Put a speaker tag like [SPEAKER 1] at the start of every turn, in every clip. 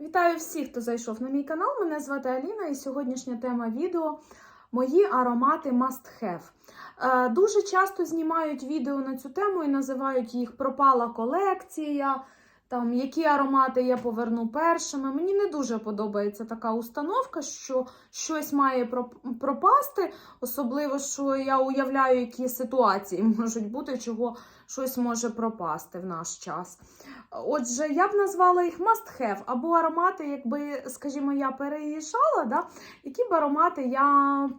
[SPEAKER 1] Вітаю всіх, хто зайшов на мій канал. Мене звати Аліна, і сьогоднішня тема відео мої аромати must have. Е, Дуже часто знімають відео на цю тему і називають їх пропала колекція. Там які аромати я поверну першими. Мені не дуже подобається така установка, що щось має пропасти, особливо, що я уявляю, які ситуації можуть бути, чого щось може пропасти в наш час. Отже, я б назвала їх must have, або аромати, якби, скажімо, я переїжджала, да, які б аромати я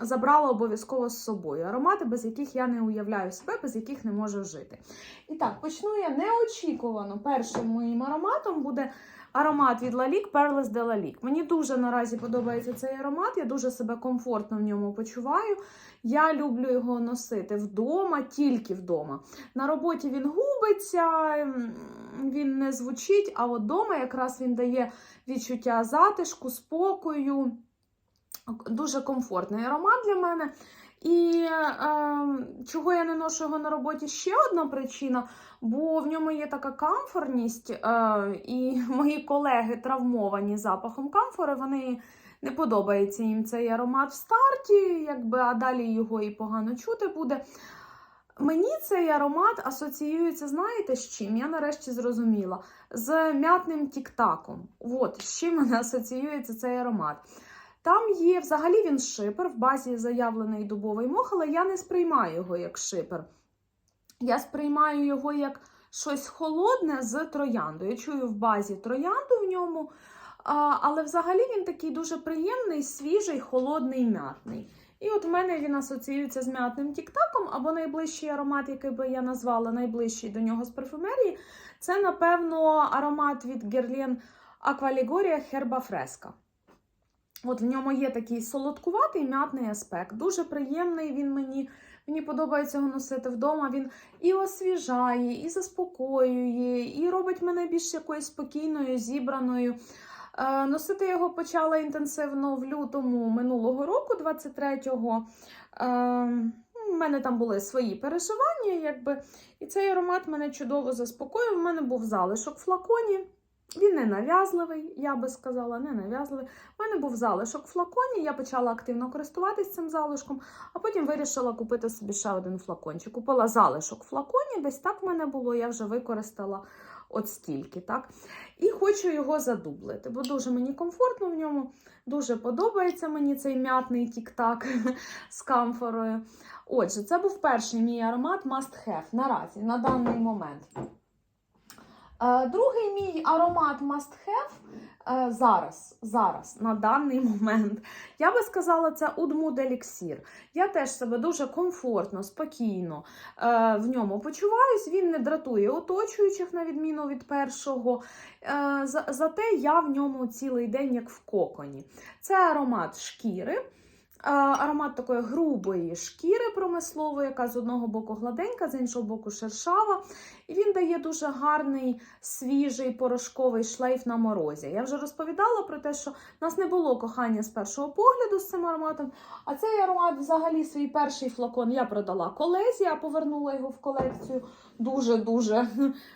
[SPEAKER 1] забрала обов'язково з собою. Аромати, без яких я не уявляю себе, без яких не можу жити. І так, почну я неочікувано. Першим моїм ароматом буде аромат від Lalique Perles de Lalique. Мені дуже наразі подобається цей аромат, я дуже себе комфортно в ньому почуваю. Я люблю його носити вдома, тільки вдома. На роботі він губиться, він не звучить, а от вдома якраз він дає відчуття затишку, спокою. Дуже комфортний аромат для мене. І е, чого я не ношу його на роботі? Ще одна причина, бо в ньому є така камфорність, е, і мої колеги травмовані запахом камфори, вони не подобається їм цей аромат в старті, якби, а далі його і погано чути буде. Мені цей аромат асоціюється, знаєте, з чим? Я нарешті зрозуміла. З м'ятним тік-таком. От, з чим мене асоціюється цей аромат. Там є, взагалі він шипер, в базі заявлений дубовий мох, але я не сприймаю його як шипер. Я сприймаю його як щось холодне з троянду. Я чую в базі троянду в ньому, але взагалі він такий дуже приємний, свіжий, холодний, м'ятний. І от в мене він асоціюється з м'ятним тік-таком, або найближчий аромат, який би я назвала найближчий до нього з парфумерії, це, напевно, аромат від Guerlain Aqualigoria Herba Fresca. От в ньому є такий солодкуватий м'ятний аспект. Дуже приємний він мені. Мені подобається його носити вдома. Він і освіжає, і заспокоює, і робить мене більш якоюсь спокійною, зібраною. Е, Носити його почала інтенсивно в лютому минулого року, 23-го. Е, У мене там були свої переживання, якби. І цей аромат мене чудово заспокоїв. У мене був залишок в флаконі. Він не нав'язливий, я би сказала, не нав'язливий. У мене був залишок в флаконі, я почала активно користуватись цим залишком, а потім вирішила купити собі ще один флакончик. Купила залишок в флаконі, десь так в мене було, я вже використала от стільки. так. І хочу його задублити, бо дуже мені комфортно в ньому, дуже подобається мені цей м'ятний тік-так з камфорою. Отже, це був перший мій аромат must have наразі, на даний момент. Е, Другий мій аромат must have е, зараз, зараз, на даний момент. Я би сказала, це Udmood Elixir. Я теж себе дуже комфортно, спокійно е, в ньому почуваюсь. Він не дратує оточуючих, на відміну від першого. Зате я в ньому цілий день, як в коконі. Це аромат шкіри. Аромат такої грубої шкіри промислової, яка з одного боку гладенька, з іншого боку шершава. І він дає дуже гарний свіжий порошковий шлейф на морозі. Я вже розповідала про те, що в нас не було кохання з першого погляду з цим ароматом. А цей аромат, взагалі, свій перший флакон я продала колезі, а повернула його в колекцію дуже-дуже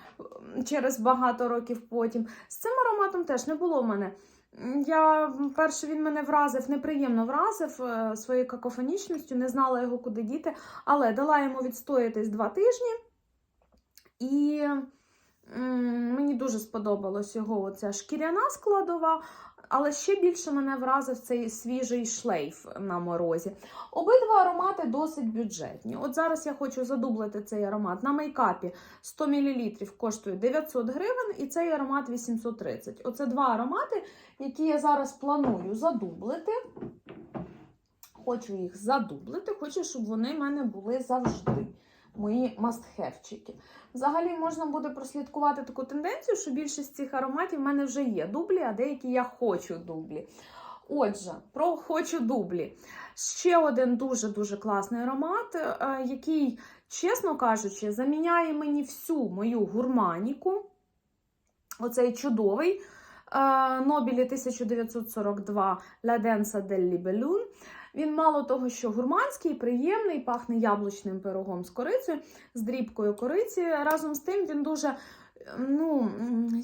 [SPEAKER 1] через багато років потім. З цим ароматом теж не було в мене. Я перше він мене вразив, неприємно вразив е, своєю какофонічністю, не знала його куди діти, але дала йому відстоятись два тижні. І мені дуже сподобалась його оця шкіряна складова, але ще більше мене вразив цей свіжий шлейф на морозі. Обидва аромати досить бюджетні. От зараз я хочу задублити цей аромат. На мейкапі 100 мл коштує 900 гривень, і цей аромат 830. Оце два аромати, які я зараз планую задублити. Хочу їх задублити, хочу, щоб вони в мене були завжди. Мої мастхевчики. Взагалі можна буде прослідкувати таку тенденцію, що більшість цих ароматів в мене вже є дублі, а деякі я хочу дублі. Отже, про хочу дублі. Ще один дуже-дуже класний аромат, е, який, чесно кажучи, заміняє мені всю мою гурманіку. Оцей чудовий е, Нобілі 1942 La Densa del Libellun. Він мало того, що гурманський, приємний, пахне яблучним пирогом з корицею, з дрібкою кориці. Разом з тим він дуже ну,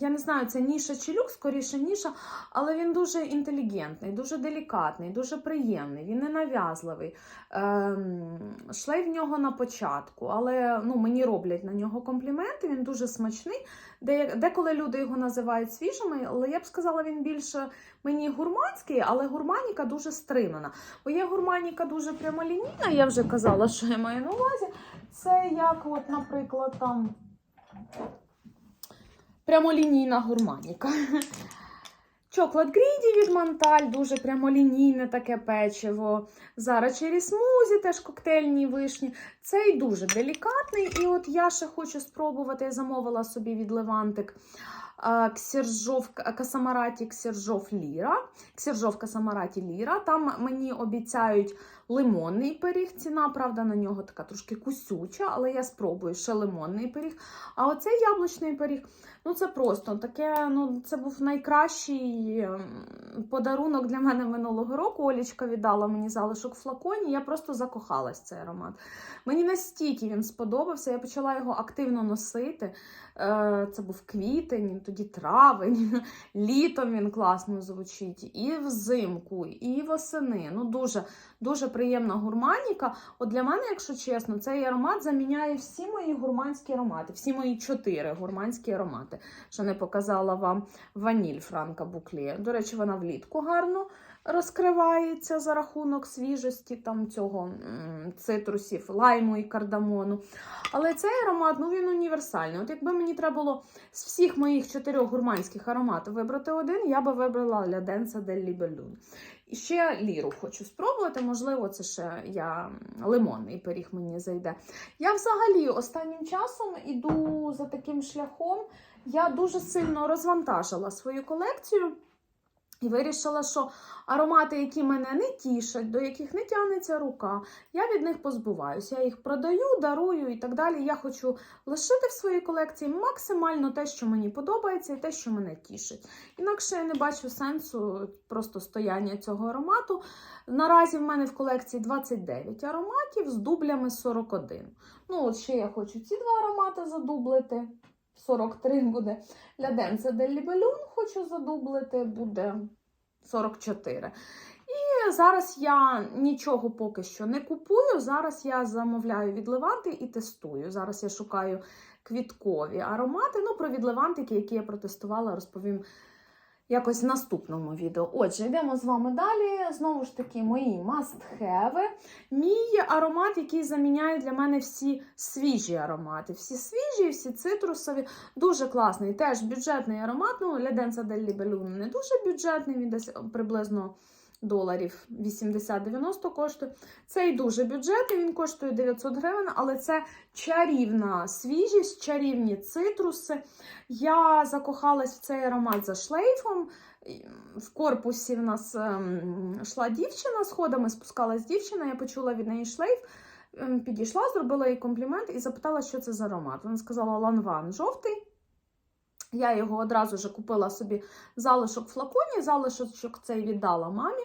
[SPEAKER 1] я не знаю, це ніша чи люк, скоріше ніша, але він дуже інтелігентний, дуже делікатний, дуже приємний, він не нав'язливий. Ем, шлейф в нього на початку, але ну, мені роблять на нього компліменти, він дуже смачний. Де, деколи люди його називають свіжими, але я б сказала, він більше мені гурманський, але гурманіка дуже стримана. Бо є гурманіка дуже прямолінійна, я вже казала, що я маю на увазі. Це як, от, наприклад, там прямолінійна гурманіка. Чоклад Гріді від Монталь, дуже прямолінійне таке печиво. Зараз Черрі Смузі, теж коктейльні вишні. Цей дуже делікатний. І от я ще хочу спробувати, я замовила собі від Левантик Ксержов, Касамараті Ксержов Ліра. Ксержов Касамараті Ліра. Там мені обіцяють лимонний пиріг. Ціна, правда, на нього така трошки кусюча, але я спробую ще лимонний пиріг. А оцей яблучний пиріг, ну це просто таке, ну це був найкращий ем, подарунок для мене минулого року. Олічка віддала мені залишок в флаконі. Я просто закохалась цей аромат. Мені настільки він сподобався, я почала його активно носити. Е, Це був квітень, тоді травень, літом він класно звучить, і взимку, і восени. Ну, дуже, дуже приємна гурманіка. От для мене, якщо чесно, цей аромат заміняє всі мої гурманські аромати, всі мої чотири гурманські аромати. Що не показала вам ваніль Франка Буклє. До речі, вона влітку гарно розкривається за рахунок свіжості там цього цитрусів, лайму і кардамону. Але цей аромат, ну він універсальний. От якби мені треба було з всіх моїх чотирьох гурманських ароматів вибрати один, я би вибрала La Densa del Libellun. І ще ліру хочу спробувати, можливо, це ще я лимонний пиріг мені зайде. Я взагалі останнім часом іду за таким шляхом. Я дуже сильно розвантажила свою колекцію. І вирішила, що аромати, які мене не тішать, до яких не тягнеться рука, я від них позбуваюся. Я їх продаю, дарую і так далі. Я хочу лишити в своїй колекції максимально те, що мені подобається, і те, що мене тішить. Інакше я не бачу сенсу просто стояння цього аромату. Наразі в мене в колекції 29 ароматів з дублями 41. Ну, от ще я хочу ці два аромати задублити. 43 буде. Ляденце делібелюн, Лібелюн хочу задублити, буде 44. І зараз я нічого поки що не купую. Зараз я замовляю від Леванти і тестую. Зараз я шукаю квіткові аромати. Ну, про відливантики, які я протестувала, розповім якось в наступному відео. Отже, йдемо з вами далі. Знову ж таки, мої must-have. Мій аромат, який заміняє для мене всі свіжі аромати. Всі свіжі, всі цитрусові. Дуже класний. Теж бюджетний аромат. Ну, Леденса дель Лібелюн не дуже бюджетний, він десь приблизно доларів 80-90 коштує. Цей дуже бюджетний, він коштує 900 гривень, але це чарівна свіжість, чарівні цитруси. Я закохалась в цей аромат за шлейфом. В корпусі в нас ем, йшла дівчина сходами, спускалась дівчина, я почула від неї шлейф. ем, Підійшла, зробила їй комплімент і запитала, що це за аромат. Вона сказала ланван жовтий. Я його одразу ж купила собі залишок в флаконі, залишок цей віддала мамі.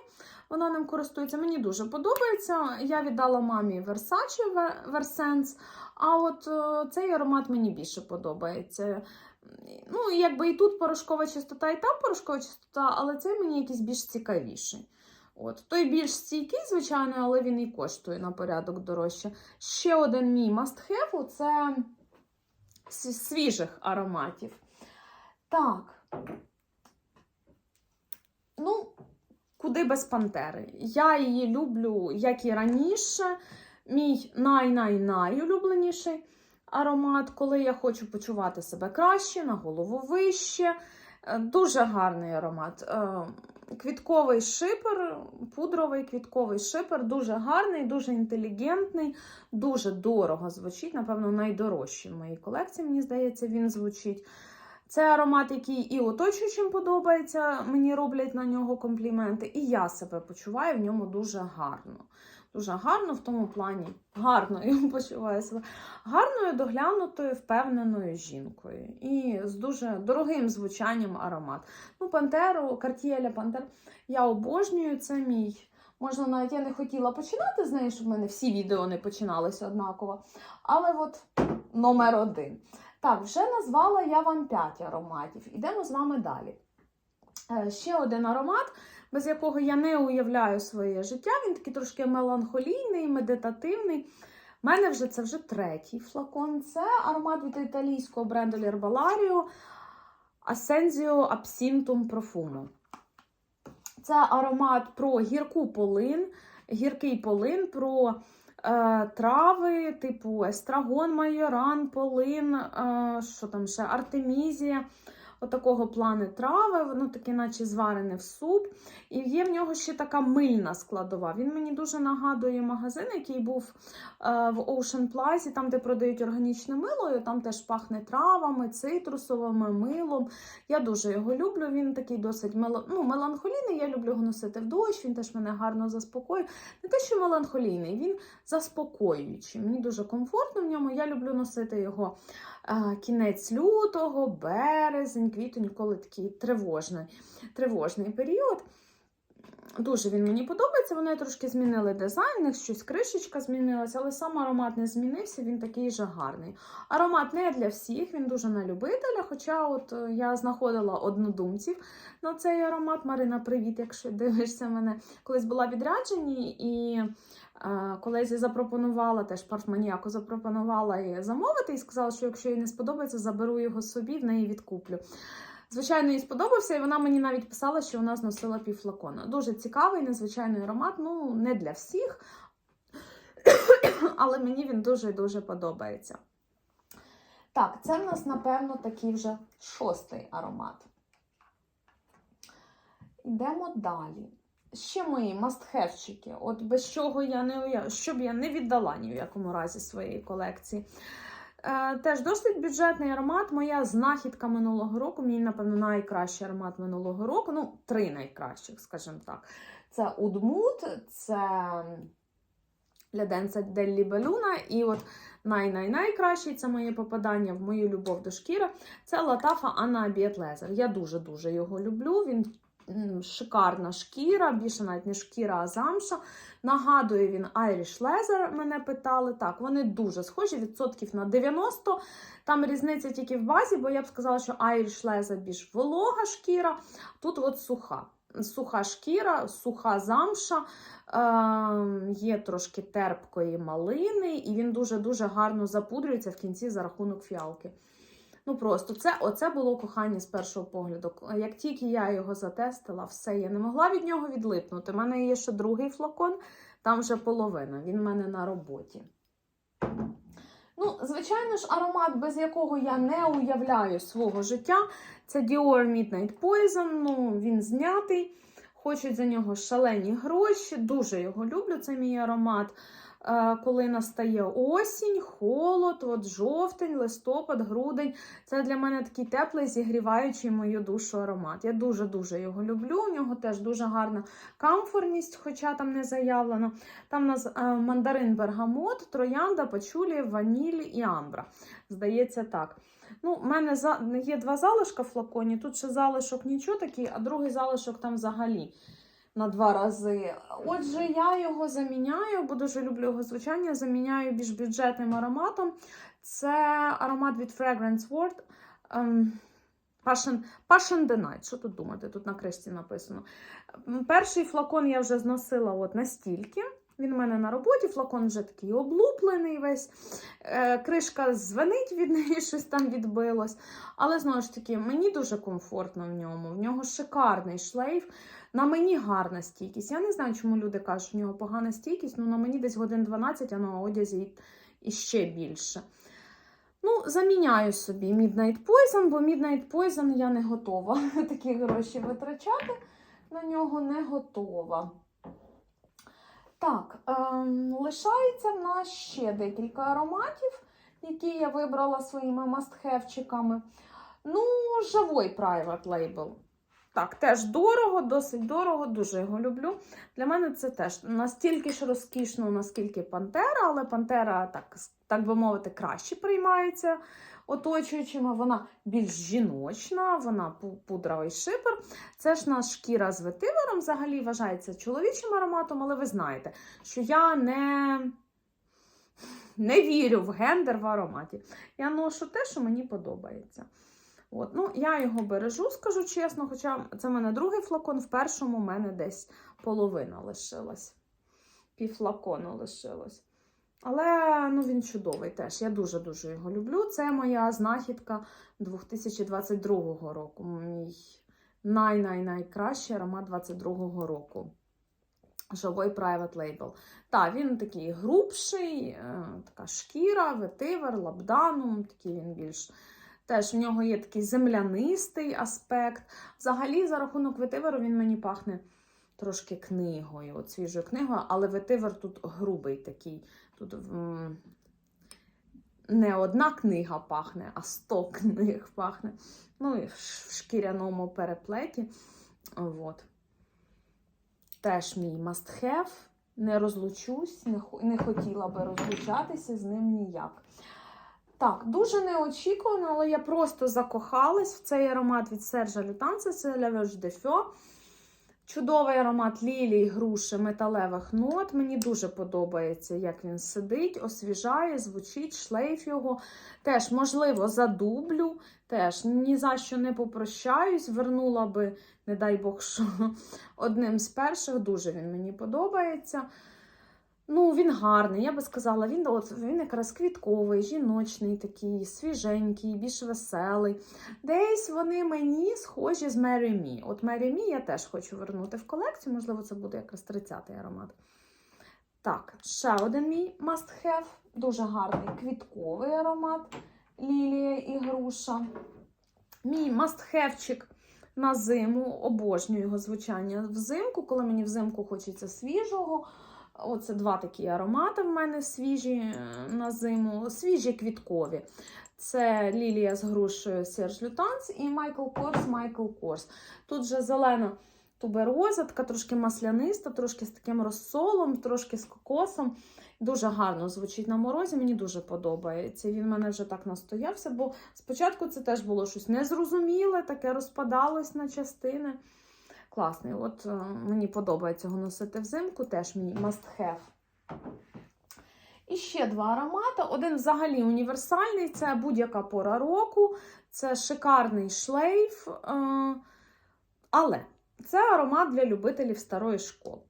[SPEAKER 1] Вона ним користується. Мені дуже подобається. Я віддала мамі Versace Versense, а от е, цей аромат мені більше подобається. Ну, якби і тут порошкова чистота, і там порошкова чистота, але цей мені якийсь більш цікавіший. От. Той більш стійкий, звичайно, але він і коштує на порядок дорожче. Ще один мій must-have – це з свіжих ароматів. Так. Ну, куди без пантери? Я її люблю, як і раніше. Мій най-най-най аромат, коли я хочу почувати себе краще, на голову вище. Е, Дуже гарний аромат. Е, Квітковий шипер, пудровий квітковий шипер, дуже гарний, дуже інтелігентний, дуже дорого звучить. Напевно, найдорожчий в моїй колекції, мені здається, він звучить. Це аромат, який і оточуючим подобається, мені роблять на нього компліменти, і я себе почуваю в ньому дуже гарно. Дуже гарно в тому плані, гарно я почуваю себе гарною, доглянутою, впевненою жінкою. І з дуже дорогим звучанням аромат. Ну, Пантеру, Картіеля Пантер я обожнюю, це мій. Можна навіть я не хотіла починати з неї, щоб в мене всі відео не починалися однаково. Але от номер один. Так, вже назвала я вам 5 ароматів. Ідемо з вами далі. Е, Ще один аромат, без якого я не уявляю своє життя. Він такий трошки меланхолійний, медитативний. У мене вже це вже третій флакон. Це аромат від італійського бренду L'Herbalario Ascensio Absintum Profumo. Це аромат про гірку полин, гіркий полин, про трави, типу естрагон, майоран, полин, е, що там ще, артемізія. Отакого плану трави, воно таке, наче зварене в суп. І є в нього ще така мильна складова. Він мені дуже нагадує магазин, який був е, в Ocean Plaza, там, де продають органічне мило, і там теж пахне травами, цитрусовими милом. Я дуже його люблю. Він такий досить мело... ну, меланхолійний. Я люблю його носити в дощ, він теж мене гарно заспокоює. Не те, що меланхолійний, він заспокоюючий. Мені дуже комфортно в ньому. Я люблю носити його кінець лютого, березень, квітень, коли такий тривожний, тривожний період. Дуже він мені подобається. Вони трошки змінили дизайн, щось кришечка змінилася, але сам аромат не змінився, він такий же гарний. Аромат не для всіх, він дуже на любителя. Хоча от е, я знаходила однодумців на цей аромат. Марина, привіт, якщо дивишся мене. Колись була відряджені і. Колезі запропонувала, теж парфманіяку запропонувала її замовити і сказала, що якщо їй не сподобається, заберу його собі, в неї відкуплю. Звичайно, їй сподобався, і вона мені навіть писала, що вона зносила півфлакона. Дуже цікавий, незвичайний аромат. Ну, не для всіх, але мені він дуже-дуже подобається. Так, це в нас, напевно, такий вже шостий аромат. Йдемо далі. Ще мої мастхевчики, от без чого я не уяв... що б я не віддала ні в якому разі своєї колекції. Е, теж досить бюджетний аромат. Моя знахідка минулого року. Мій, напевно, найкращий аромат минулого року. Ну, три найкращих, скажімо так. Це Удмут, це Ляденца Деллі Белюна. І от най-най-найкращий це моє попадання в мою любов до шкіри. Це Латафа Анна Абіет Лезер. Я дуже-дуже його люблю. Він шикарна шкіра, більше навіть не шкіра, а замша. Нагадує він Irish Leather, мене питали. Так, вони дуже схожі, відсотків на 90. Там різниця тільки в базі, бо я б сказала, що Irish Leather більш волога шкіра, тут от суха. Суха шкіра, суха замша, е, є трошки терпкої малини, і він дуже-дуже гарно запудрюється в кінці за рахунок фіалки. Ну просто це оце було кохання з першого погляду. Як тільки я його затестила, все, я не могла від нього відлипнути. У мене є ще другий флакон, там вже половина. Він в мене на роботі. Ну, звичайно ж, аромат, без якого я не уявляю свого життя, це Dior Midnight Poison. Ну, він знятий. Хочуть за нього шалені гроші. Дуже його люблю. Це мій аромат. Е, Коли настає осінь, холод, от жовтень, листопад, грудень. Це для мене такий теплий, зігріваючий мою душу аромат. Я дуже-дуже його люблю. У нього теж дуже гарна комфортність, хоча там не заявлено. Там у нас е, мандарин бергамот, троянда, пачулі, ваніль і амбра. Здається, так. Ну, У мене є два залишка в флаконі. Тут ще залишок нічого такий, а другий залишок там взагалі на два рази. Отже, я його заміняю, бо дуже люблю його звучання. Заміняю більш бюджетним ароматом. Це аромат від Fragrance World. Ем, Passion, Passion the Night. Що тут думати? Тут на кришці написано. Перший флакон я вже зносила от настільки. Він у мене на роботі, флакон вже такий облуплений весь. Е, кришка звенить від неї, щось там відбилось. Але знову ж таки, мені дуже комфортно в ньому. В нього шикарний шлейф. На мені гарна стійкість. Я не знаю, чому люди кажуть, що в нього погана стійкість. Ну, на мені десь годин 12, а на одязі і- ще більше. Ну, заміняю собі Midnight Poison, бо Midnight Poison я не готова такі гроші витрачати. На нього не готова. Так, ем, лишається в нас ще декілька ароматів, які я вибрала своїми мастхевчиками. Ну, живой Private Label. Так, теж дорого, досить дорого, дуже його люблю. Для мене це теж настільки ж розкішно, наскільки Пантера, але Пантера, так, так би мовити, краще приймається оточуючими. Вона більш жіночна, вона пу- пудровий шипер. Це ж наш шкіра з ветивером взагалі вважається чоловічим ароматом, але ви знаєте, що я не. не вірю в гендер в ароматі. Я ношу те, що мені подобається. От, ну, Я його бережу, скажу чесно, хоча це в мене другий флакон, в першому в мене десь половина лишилась. Пів флакону лишилось. Але ну, він чудовий теж. Я дуже-дуже його люблю. Це моя знахідка 2022 року. Мій най-най-найкращий аромат 22 року. Живий Private Label. Так, він такий грубший, е, така шкіра, ветивер, лабданум, такий він більш. Теж в нього є такий землянистий аспект. Взагалі, за рахунок ветиверу, він мені пахне трошки книгою, от свіжою книгою, але ветивер тут грубий такий. Тут не одна книга пахне, а сто книг пахне. Ну і в шкіряному переплеті. От. Теж мій have. Не розлучусь, не хотіла би розлучатися з ним ніяк. Так, дуже неочікувано, але я просто закохалась в цей аромат від Сержа Лютанса, це La Veuve de. Чудовий аромат лілій, груші, металевих нот. Мені дуже подобається, як він сидить, освіжає, звучить, шлейф його. Теж, можливо, задублю, теж ні за що не попрощаюсь. Вернула би, не дай Бог, що одним з перших. Дуже він мені подобається. Ну, він гарний, я би сказала, він, от, він якраз квітковий, жіночний, такий, свіженький, більш веселий. Десь вони мені схожі з Mary Me. От Mary Me я теж хочу вернути в колекцію, можливо, це буде якраз 30-й аромат. Так, ще один мій must have. Дуже гарний квітковий аромат Лілія і груша. Мій have на зиму, обожнюю його звучання взимку, коли мені взимку хочеться свіжого. Оце два такі аромати в мене свіжі е, на зиму, свіжі квіткові. Це Лілія з грушею Серж Лютанс і Майкл Корс Майкл Корс. Тут же зелена тубероза, така трошки масляниста, трошки з таким розсолом, трошки з кокосом. Дуже гарно звучить на морозі, мені дуже подобається. Він в мене вже так настоявся, бо спочатку це теж було щось незрозуміле, таке розпадалось на частини. Класний. От е, мені подобається його носити взимку, теж мій must have. І ще два аромати. Один взагалі універсальний це будь-яка пора року, це шикарний шлейф. е, Але це аромат для любителів старої школи.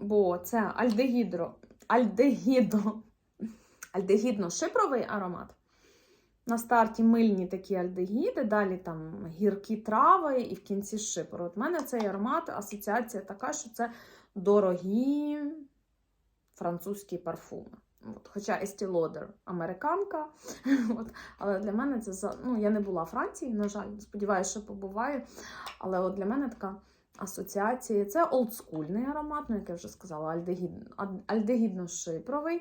[SPEAKER 1] Бо це альдегідро, альдегідо, альдегідно-шипровий аромат. На старті мильні такі альдегіди, далі там гіркі трави і в кінці шипр. От в мене цей аромат, асоціація така, що це дорогі французькі парфуми. От, хоча Estee Lauder американка, от, але для мене це за. Ну, я не була в Франції, на жаль, сподіваюся, що побуваю. Але от для мене така асоціація. Це олдскульний аромат, ну, як я вже сказала, альдегідно-шипровий.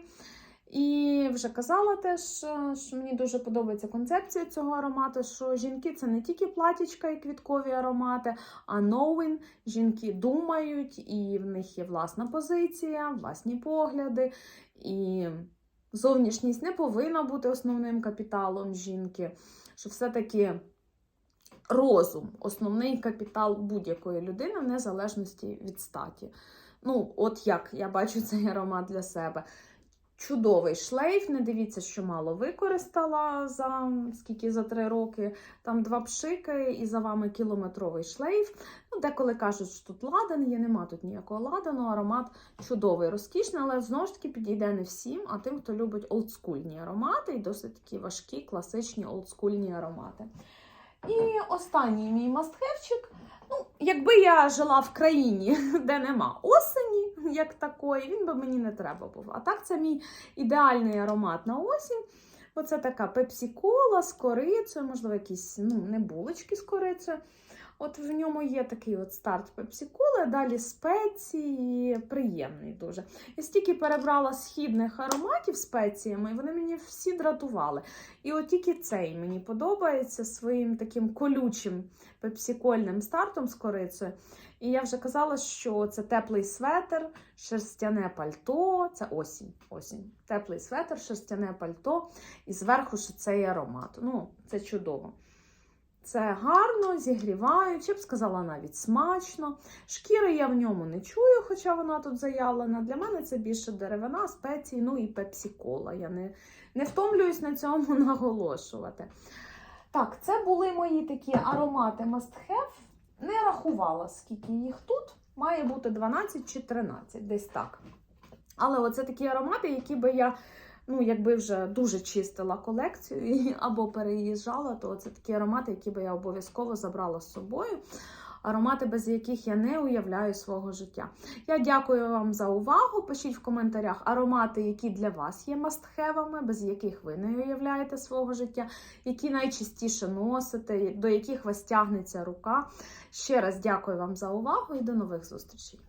[SPEAKER 1] І вже казала теж, е, що мені дуже подобається концепція цього аромату, що жінки це не тільки платічка і квіткові аромати, а knowing. Жінки думають, і в них є власна позиція, власні погляди. І зовнішність не повинна бути основним капіталом жінки. Що все-таки розум основний капітал будь-якої людини, в незалежності від статі. Ну, от як я бачу цей аромат для себе. Чудовий шлейф. Не дивіться, що мало використала за скільки за три роки. Там два пшики і за вами кілометровий шлейф. Ну, Деколи кажуть, що тут ладан є, нема тут ніякого ладану. Аромат чудовий, розкішний, але знову ж таки підійде не всім, а тим, хто любить олдскульні аромати і досить такі важкі, класичні олдскульні аромати. І останній мій мастхевчик. Ну, якби я жила в країні, де нема осені, як такої, він би мені не треба був. А так, це мій ідеальний аромат на осінь. Оце така пепсі-кола з корицею, можливо, якісь ну, не булочки з корицею. От в ньому є такий от старт пепсі-коли, далі спеції, приємний дуже. Я стільки перебрала східних ароматів спеціями, і вони мені всі дратували. І от тільки цей мені подобається своїм таким колючим пепсікольним стартом з корицею. І я вже казала, що це теплий светр, шерстяне пальто, це осінь. осінь. Теплий светр, шерстяне пальто, і зверху ще цей аромат. Ну, це чудово. Це гарно, зігрівають, я б сказала, навіть смачно. Шкіри я в ньому не чую, хоча вона тут заявлена. Для мене це більше деревина, спеції, ну і пепсі-кола. Я не, не втомлююсь на цьому наголошувати. Так, це були мої такі аромати must have. Не рахувала, скільки їх тут. Має бути 12 чи 13, десь так. Але оце такі аромати, які би я, ну, якби вже дуже чистила колекцію або переїжджала, то це такі аромати, які би я обов'язково забрала з собою. Аромати, без яких я не уявляю свого життя. Я дякую вам за увагу. Пишіть в коментарях аромати, які для вас є мастхевами, без яких ви не уявляєте свого життя, які найчастіше носите, до яких вас тягнеться рука. Ще раз дякую вам за увагу і до нових зустрічей.